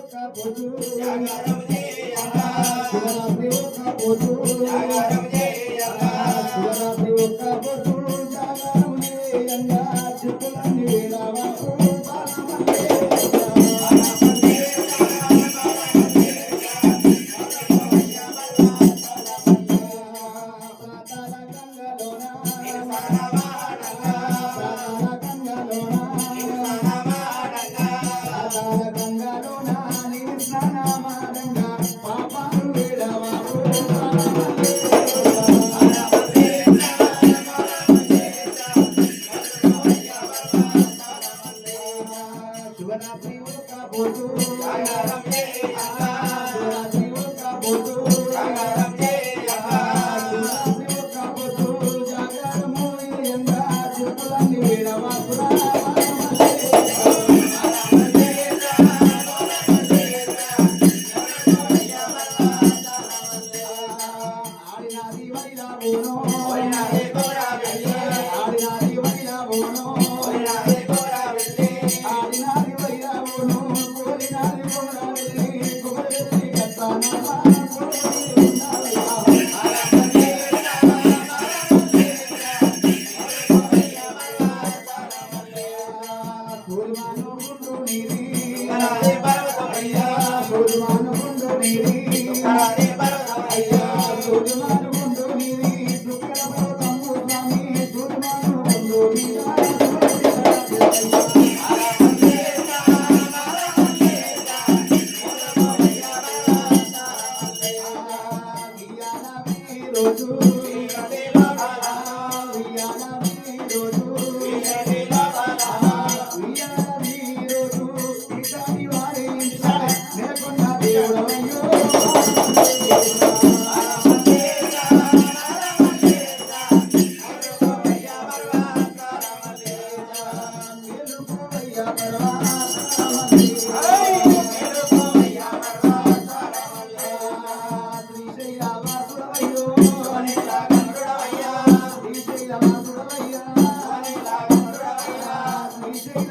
ఒక్క పొద్దు ఒక్క పొద్దు పాతాళ Oh.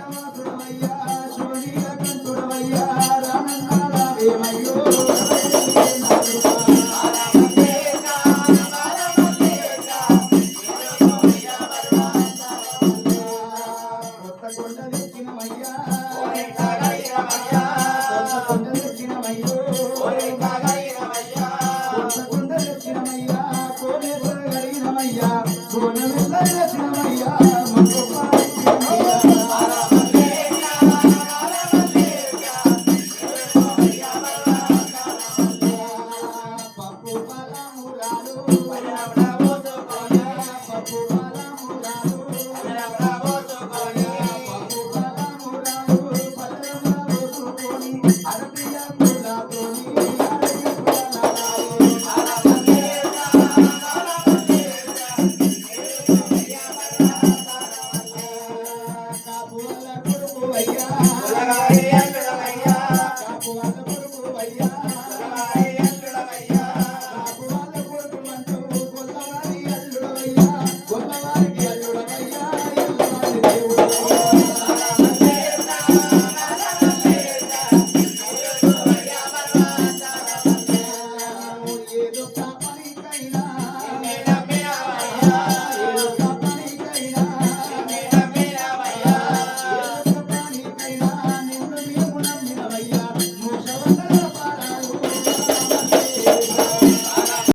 కొత్త